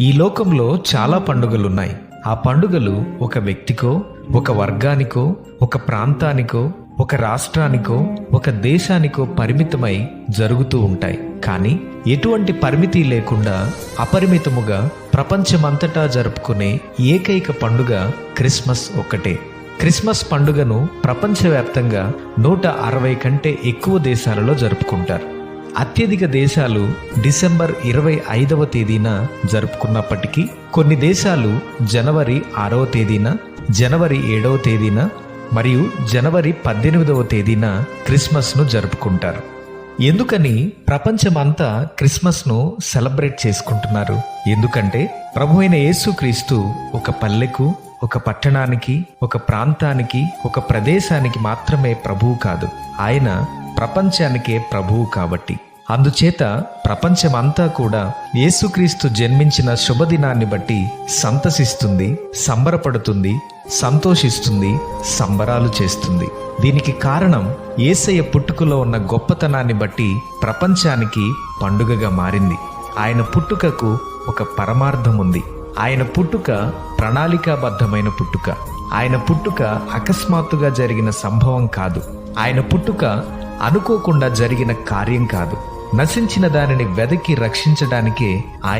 ఈ లోకంలో చాలా పండుగలున్నాయి. ఆ పండుగలు ఒక వ్యక్తికో ఒక వర్గానికో ఒక ప్రాంతానికో ఒక రాష్ట్రానికో ఒక దేశానికో పరిమితమై జరుగుతూ ఉంటాయి. కానీ ఎటువంటి పరిమితి లేకుండా అపరిమితముగా ప్రపంచమంతటా జరుపుకునే ఏకైక పండుగ క్రిస్మస్ ఒక్కటే. క్రిస్మస్ పండుగను ప్రపంచవ్యాప్తంగా నూట అరవై కంటే ఎక్కువ దేశాలలో జరుపుకుంటారు. అత్యధిక దేశాలు డిసెంబర్ ఇరవై ఐదవ తేదీన జరుపుకున్నప్పటికీ కొన్ని దేశాలు జనవరి ఆరవ తేదీన జనవరి ఏడవ తేదీన మరియు జనవరి పద్దెనిమిదవ తేదీన క్రిస్మస్ను జరుపుకుంటారు. ఎందుకని ప్రపంచమంతా క్రిస్మస్ను సెలబ్రేట్ చేసుకుంటున్నారు? ఎందుకంటే ప్రభు అయిన యేసుక్రీస్తు ఒక పల్లెకు ఒక పట్టణానికి ఒక ప్రాంతానికి ఒక ప్రదేశానికి మాత్రమే ప్రభువు కాదు. ఆయన ప్రపంచానికే ప్రభువు కాబట్టి. అందుచేత ప్రపంచమంతా కూడా యేసుక్రీస్తు జన్మించిన శుభదినాన్ని బట్టి సంతసిస్తుంది సంబరపడుతుంది సంతోషిస్తుంది సంబరాలు చేస్తుంది. దీనికి కారణం ఏసయ్య పుట్టుకలో ఉన్న గొప్పతనాన్ని బట్టి ప్రపంచానికి పండుగగా మారింది. ఆయన పుట్టుకకు ఒక పరమార్థం ఉంది. ఆయన పుట్టుక ప్రణాళికాబద్ధమైన పుట్టుక. ఆయన పుట్టుక అకస్మాత్తుగా జరిగిన సంభవం కాదు. ఆయన పుట్టుక అనుకోకుండా జరిగిన కార్యం కాదు. నశించిన దానిని వెదకి రక్షించడానికే ఆయన